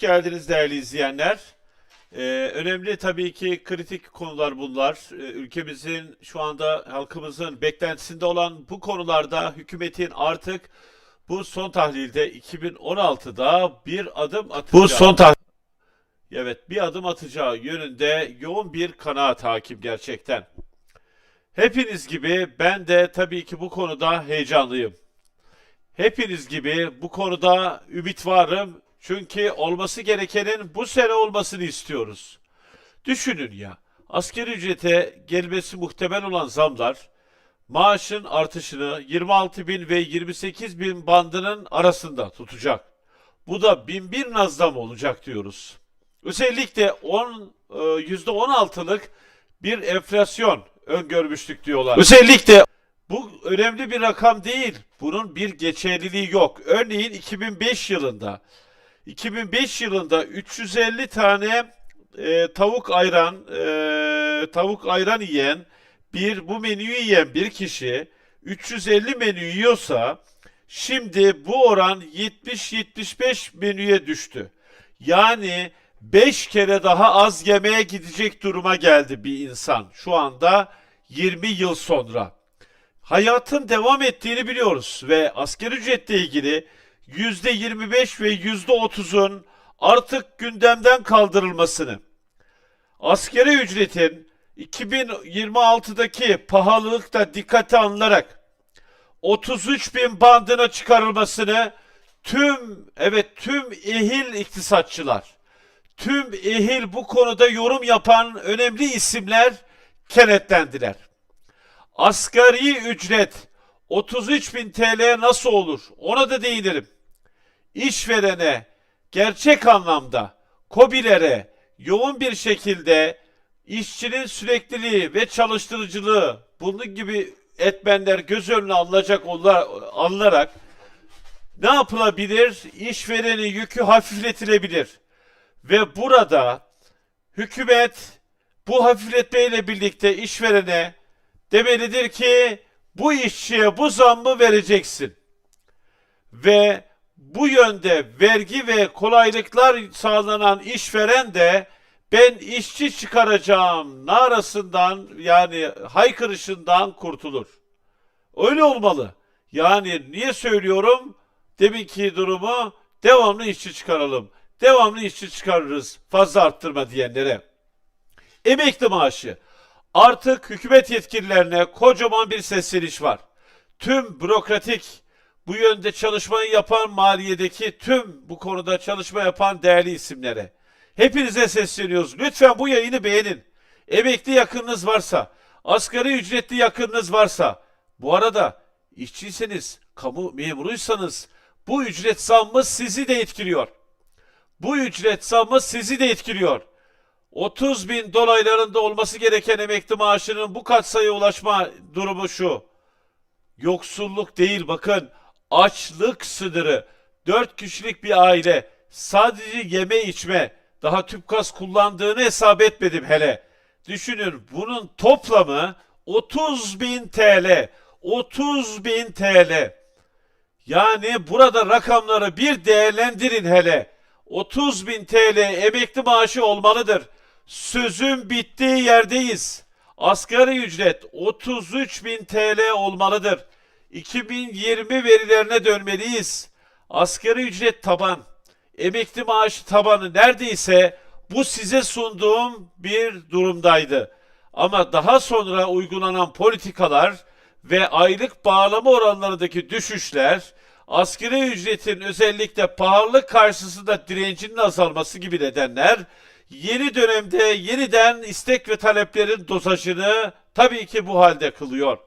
geldiniz değerli izleyenler. Ee, önemli tabii ki kritik konular bunlar. Ee, ülkemizin şu anda halkımızın beklentisinde olan bu konularda hükümetin artık bu son tahlilde 2016'da bir adım atacağı. Bu son Evet, bir adım atacağı yönünde yoğun bir kanaat hakim gerçekten. Hepiniz gibi ben de tabii ki bu konuda heyecanlıyım. Hepiniz gibi bu konuda ümit varım. Çünkü olması gerekenin bu sene olmasını istiyoruz. Düşünün ya, asgari ücrete gelmesi muhtemel olan zamlar, maaşın artışını 26 bin ve 28 bin bandının arasında tutacak. Bu da bin bir nazlam olacak diyoruz. Özellikle 10 e, %16'lık bir enflasyon öngörmüştük diyorlar. Özellikle bu önemli bir rakam değil. Bunun bir geçerliliği yok. Örneğin 2005 yılında 2005 yılında 350 tane e, tavuk ayran e, tavuk ayran yiyen bir bu menüyü yiyen bir kişi 350 menü yiyorsa şimdi bu oran 70-75 menüye düştü. Yani 5 kere daha az yemeğe gidecek duruma geldi bir insan şu anda 20 yıl sonra hayatın devam ettiğini biliyoruz ve asgari ücretle ilgili %25 ve %30'un artık gündemden kaldırılmasını, asgari ücretin 2026'daki pahalılık da dikkate alınarak 33 bin bandına çıkarılmasını tüm evet tüm ehil iktisatçılar, tüm ehil bu konuda yorum yapan önemli isimler kenetlendiler. Asgari ücret 33 bin TL nasıl olur? Ona da değinirim. İşverene gerçek anlamda KOBİ'lere yoğun bir şekilde işçinin sürekliliği ve çalıştırıcılığı bunun gibi etmenler göz önüne alınacak alınarak ne yapılabilir? İşverenin yükü hafifletilebilir. Ve burada hükümet bu hafifletmeyle birlikte işverene demelidir ki bu işçiye bu zammı vereceksin. Ve bu yönde vergi ve kolaylıklar sağlanan işveren de ben işçi çıkaracağım narasından yani haykırışından kurtulur. Öyle olmalı. Yani niye söylüyorum? Deminki durumu devamlı işçi çıkaralım. Devamlı işçi çıkarırız fazla arttırma diyenlere. Emekli maaşı. Artık hükümet yetkililerine kocaman bir sesleniş var. Tüm bürokratik bu yönde çalışmayı yapan maliyedeki tüm bu konuda çalışma yapan değerli isimlere. Hepinize sesleniyoruz. Lütfen bu yayını beğenin. Emekli yakınınız varsa, asgari ücretli yakınınız varsa, bu arada işçiyseniz, kamu memuruysanız bu ücret zammı sizi de etkiliyor. Bu ücret zammı sizi de etkiliyor. 30 bin dolaylarında olması gereken emekli maaşının bu katsayıya ulaşma durumu şu. Yoksulluk değil bakın açlık sınırı. 4 kişilik bir aile sadece yeme içme daha tüp gaz kullandığını hesap etmedim hele. Düşünün bunun toplamı 30 bin TL. 30 bin TL. Yani burada rakamları bir değerlendirin hele. 30 bin TL emekli maaşı olmalıdır. Sözün bittiği yerdeyiz. Asgari ücret 33 bin TL olmalıdır. 2020 verilerine dönmeliyiz. Asgari ücret taban, emekli maaşı tabanı neredeyse bu size sunduğum bir durumdaydı. Ama daha sonra uygulanan politikalar ve aylık bağlama oranlarındaki düşüşler, asgari ücretin özellikle pahalılık karşısında direncinin azalması gibi nedenler, yeni dönemde yeniden istek ve taleplerin dozajını tabii ki bu halde kılıyor.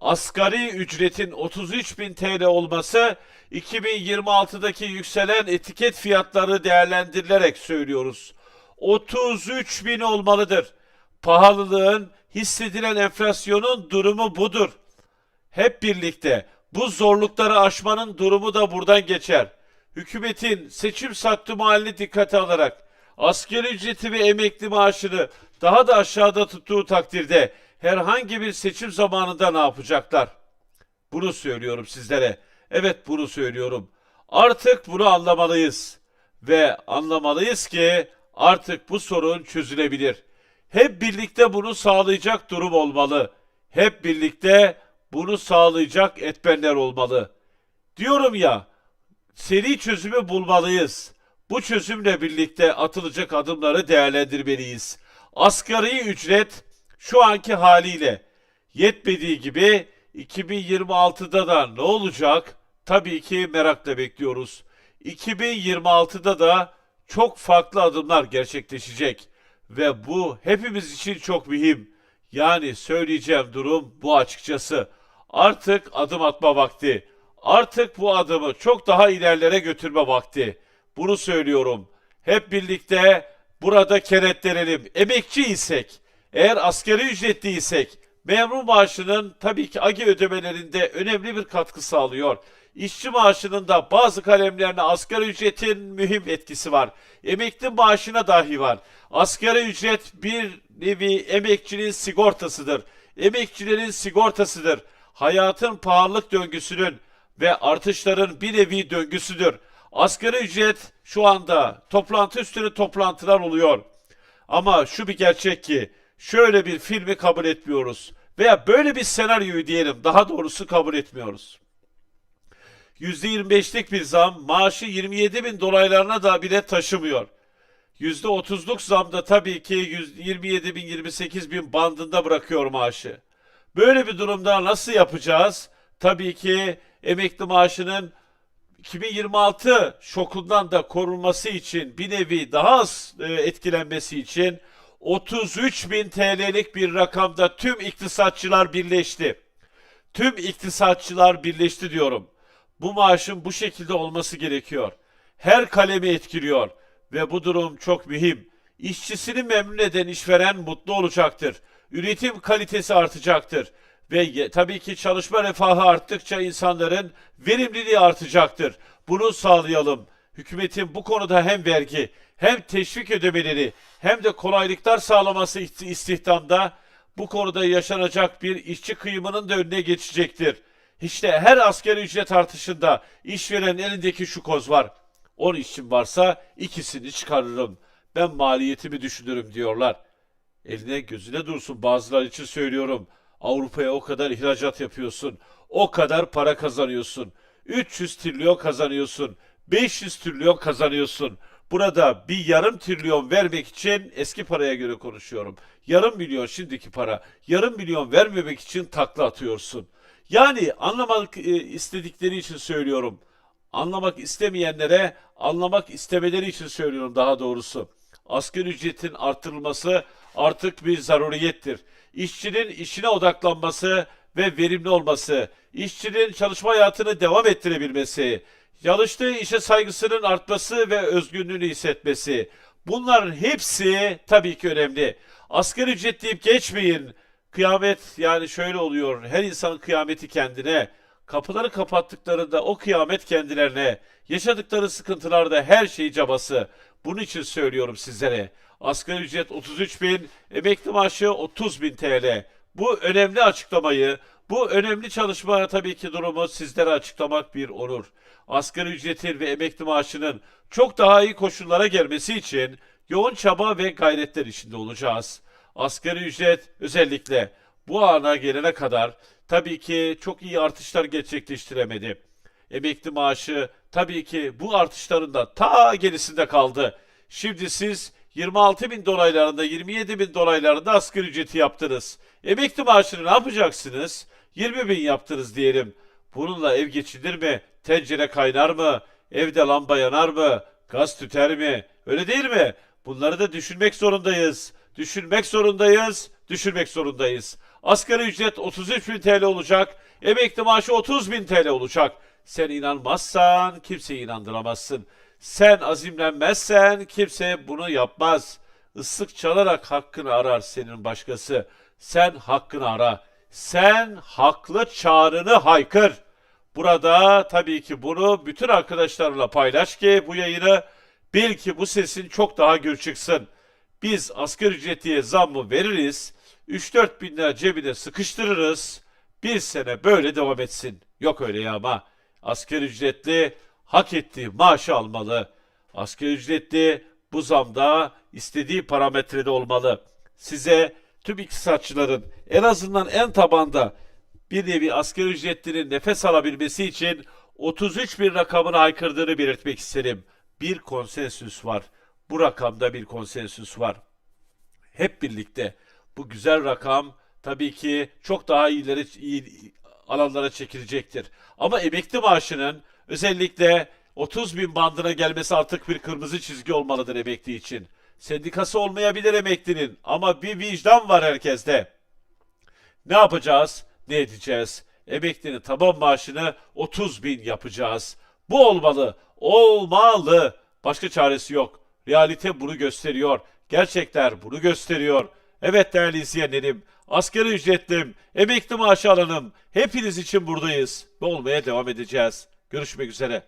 Asgari ücretin 33 bin TL olması 2026'daki yükselen etiket fiyatları değerlendirilerek söylüyoruz. 33 bin olmalıdır. Pahalılığın, hissedilen enflasyonun durumu budur. Hep birlikte bu zorlukları aşmanın durumu da buradan geçer. Hükümetin seçim sattı halini dikkate alarak asgari ücreti ve emekli maaşını daha da aşağıda tuttuğu takdirde herhangi bir seçim zamanında ne yapacaklar? Bunu söylüyorum sizlere. Evet bunu söylüyorum. Artık bunu anlamalıyız. ve anlamalıyız ki artık bu sorun çözülebilir. Hep birlikte bunu sağlayacak durum olmalı. Hep birlikte bunu sağlayacak etmenler olmalı. Diyorum ya, seri çözümü bulmalıyız. Bu çözümle birlikte atılacak adımları değerlendirmeliyiz. Asgari ücret şu anki haliyle yetmediği gibi 2026'da da ne olacak? Tabii ki merakla bekliyoruz. 2026'da da çok farklı adımlar gerçekleşecek ve bu hepimiz için çok mühim. Yani söyleyeceğim durum bu açıkçası. Artık adım atma vakti. Artık bu adımı çok daha ilerlere götürme vakti. Bunu söylüyorum. Hep birlikte burada kenetlenelim. Emekçi isek, eğer asgari ücretliysek, memur maaşının tabii ki AGE ödemelerinde önemli bir katkı sağlıyor. İşçi maaşının da bazı kalemlerine asgari ücretin mühim etkisi var. Emekli maaşına dahi var. Asgari ücret bir nevi emekçinin sigortasıdır. Emekçilerin sigortasıdır. Hayatın pahalılık döngüsünün ve artışların bir nevi döngüsüdür. Asgari ücret şu anda toplantı üstüne toplantılar oluyor. Ama şu bir gerçek ki şöyle bir filmi kabul etmiyoruz. Veya böyle bir senaryoyu diyelim daha doğrusu kabul etmiyoruz. %25'lik bir zam maaşı 27 bin dolaylarına da bile taşımıyor. %30'luk zam da tabii ki 27 bin 28 bin bandında bırakıyor maaşı. Böyle bir durumda nasıl yapacağız? Tabii ki emekli maaşının 2026 şokundan da korunması için bir nevi daha az e, etkilenmesi için 33 bin TL'lik bir rakamda tüm iktisatçılar birleşti. Tüm iktisatçılar birleşti diyorum. Bu maaşın bu şekilde olması gerekiyor. Her kalemi etkiliyor ve bu durum çok mühim. İşçisini memnun eden işveren mutlu olacaktır. Üretim kalitesi artacaktır ve tabii ki çalışma refahı arttıkça insanların verimliliği artacaktır. Bunu sağlayalım. Hükümetin bu konuda hem vergi hem teşvik ödemeleri hem de kolaylıklar sağlaması isti- istihdamda bu konuda yaşanacak bir işçi kıyımının da önüne geçecektir. İşte her asgari ücret artışında işverenin elindeki şu koz var. 10 işçim varsa ikisini çıkarırım. Ben maliyetimi düşünürüm diyorlar. Eline gözüne dursun bazıları için söylüyorum. Avrupa'ya o kadar ihracat yapıyorsun. O kadar para kazanıyorsun. 300 trilyon kazanıyorsun. 500 trilyon kazanıyorsun. Burada bir yarım trilyon vermek için eski paraya göre konuşuyorum. Yarım milyon şimdiki para. Yarım milyon vermemek için takla atıyorsun. Yani anlamak e, istedikleri için söylüyorum. Anlamak istemeyenlere anlamak istemeleri için söylüyorum daha doğrusu. Asgari ücretin artırılması artık bir zaruriyettir. İşçinin işine odaklanması ve verimli olması, işçinin çalışma hayatını devam ettirebilmesi, çalıştığı işe saygısının artması ve özgürlüğünü hissetmesi. Bunların hepsi tabii ki önemli. Asgari ücret deyip geçmeyin. Kıyamet yani şöyle oluyor. Her insanın kıyameti kendine. Kapıları kapattıklarında o kıyamet kendilerine. Yaşadıkları sıkıntılarda her şey cabası. Bunun için söylüyorum sizlere. Asgari ücret 33 bin, emekli maaşı 30 bin TL. Bu önemli açıklamayı, bu önemli çalışmaya tabii ki durumu sizlere açıklamak bir onur. Asgari ücretin ve emekli maaşının çok daha iyi koşullara gelmesi için yoğun çaba ve gayretler içinde olacağız. Asgari ücret özellikle bu ana gelene kadar tabii ki çok iyi artışlar gerçekleştiremedi. Emekli maaşı tabii ki bu artışların da ta gerisinde kaldı. Şimdi siz 26 bin dolaylarında 27 bin dolaylarında asgari ücreti yaptınız. Emekli maaşını ne yapacaksınız? 20 bin yaptınız diyelim. Bununla ev geçinir mi? Tencere kaynar mı? Evde lamba yanar mı? Gaz tüter mi? Öyle değil mi? Bunları da düşünmek zorundayız. Düşünmek zorundayız. Düşünmek zorundayız. Asgari ücret 33 bin TL olacak. Emekli maaşı 30 bin TL olacak. Sen inanmazsan kimseyi inandıramazsın. Sen azimlenmezsen kimse bunu yapmaz. Islık çalarak hakkını arar senin başkası. Sen hakkını ara. Sen haklı çağrını haykır. Burada tabii ki bunu bütün arkadaşlarla paylaş ki bu yayını bil ki bu sesin çok daha gür çıksın. Biz asgari ücretiye zammı veririz. 3-4 bin lira cebine sıkıştırırız. Bir sene böyle devam etsin. Yok öyle ya ama asgari ücretli hak ettiği maaşı almalı. Asgari ücretli bu zamda istediği parametrede olmalı. Size tüm iktisatçıların en azından en tabanda bir nevi asgari ücretlinin nefes alabilmesi için 33 bin rakamını haykırdığını belirtmek isterim. Bir konsensüs var. Bu rakamda bir konsensüs var. Hep birlikte bu güzel rakam tabii ki çok daha iyileri iyi alanlara çekilecektir. Ama emekli maaşının özellikle 30 bin bandına gelmesi artık bir kırmızı çizgi olmalıdır emekli için. Sendikası olmayabilir emeklinin ama bir vicdan var herkeste. Ne yapacağız? Ne edeceğiz? Emeklinin taban maaşını 30 bin yapacağız. Bu olmalı. Olmalı. Başka çaresi yok. Realite bunu gösteriyor. Gerçekler bunu gösteriyor. Evet değerli izleyenlerim, asgari ücretlim, emekli maaşı alanım, hepiniz için buradayız ve olmaya devam edeceğiz. Görüşmek üzere.